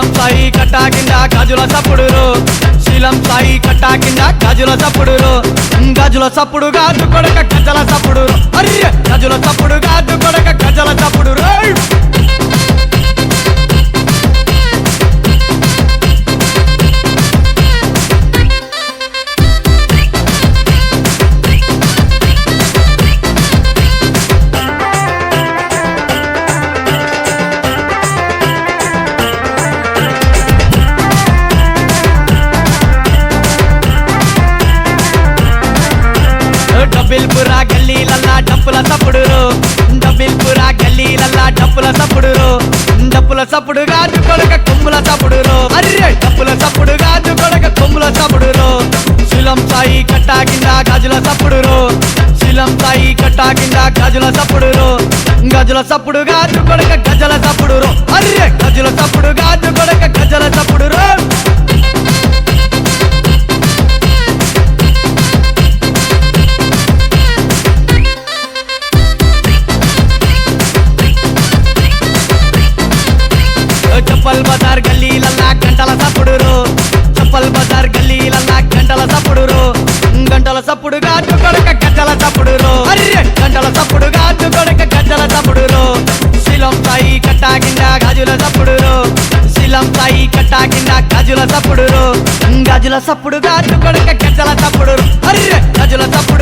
శీలం సాయి కట్టా కింద గాజుల చప్పుడు శీలం సాయి కట్టా కింద గాజుల చప్పుడు గజుల చప్పుడు గాజు కొడక గజల చప్పుడు. అర్రే! గజుల చప్పుడు గాజు కొడక గజల చప్పుడు. రైట్ డబ్బిల్పురా గల్లీలల్లా డప్పుల సప్పుడు డబ్బిల్పురా గల్లీలల్లా డప్పుల సప్పుడు డప్పుల సప్పుడు గాజు కొడక కొమ్ముల సప్పుడు అర్రే డప్పుల సప్పుడు గాజు కొడక కొమ్ముల సప్పుడు శిలం సాయి కట్టా కింద గాజుల సప్పుడు శిలం సాయి కట్టా కింద గాజుల సప్పుడు గజుల సప్పుడు గాజు కొడక గజల సప్పుడు చప్పల్ బజార్ గల్లీలల్లా గంటల సప్పుడురు చప్పల్ బజార్ గల్లీలల్లా గంటల సప్పుడురు గంటల సప్పుడుగా గాజు కొడక గజ్జల సప్పుడు అర్రె! గంటల సప్పుడుగా గాజు కొడక గజ్జల సప్పుడు శిలం సాయి కట్టా కింద గాజుల సప్పుడురు శిలం సాయి కట్టా కింద గాజుల సప్పుడురు గాజుల సప్పుడుగా గాజు కొడక గజ్జల సప్పుడు అర్రె! గజుల సప్పుడు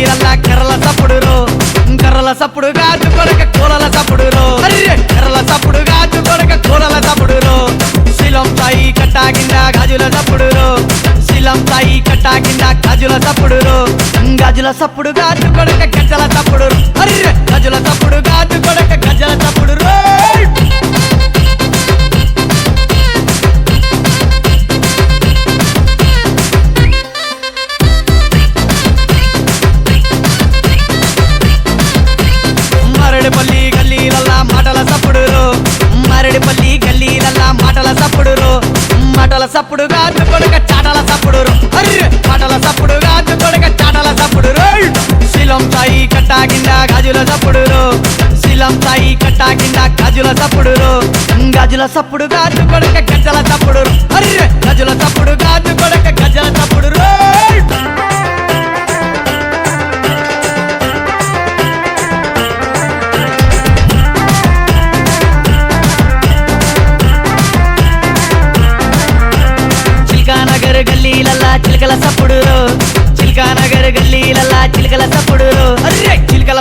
కిడికి కర్రల సప్పుడు కర్రల సప్పుడు గాజు కొడక కూలల సప్పుడు రో కర్రల సప్పుడు గాజు కొడక కూలల సప్పుడు శిలం తాయి కట్టా కింద గాజుల సప్పుడు శిలం తాయి కట్టా కింద గాజుల సప్పుడు గాజుల సప్పుడు గాజు కొడక గజ్జల సప్పుడు గజుల సప్పుడు గాజు మాటల సప్పుడు మాటల సప్పుడు గాజు కొడక చాటల సప్పుడు అర్రె మాటల సప్పుడు గాజు కొడక చాటల సప్పుడు రో శిలం సాయి కట్టా కింద గాజుల సప్పుడు శిలం సాయి కట్టా కింద గాజుల సప్పుడు గాజుల సప్పుడు గాజు కొడక గజ్జల సప్పుడు అర్రే నగర్ గల్లీలల్లా చిలకల సప్పుడు చిలకా నగర్ గల్లీలల్లా చిలకల సప్పుడు అర్రే చిలకల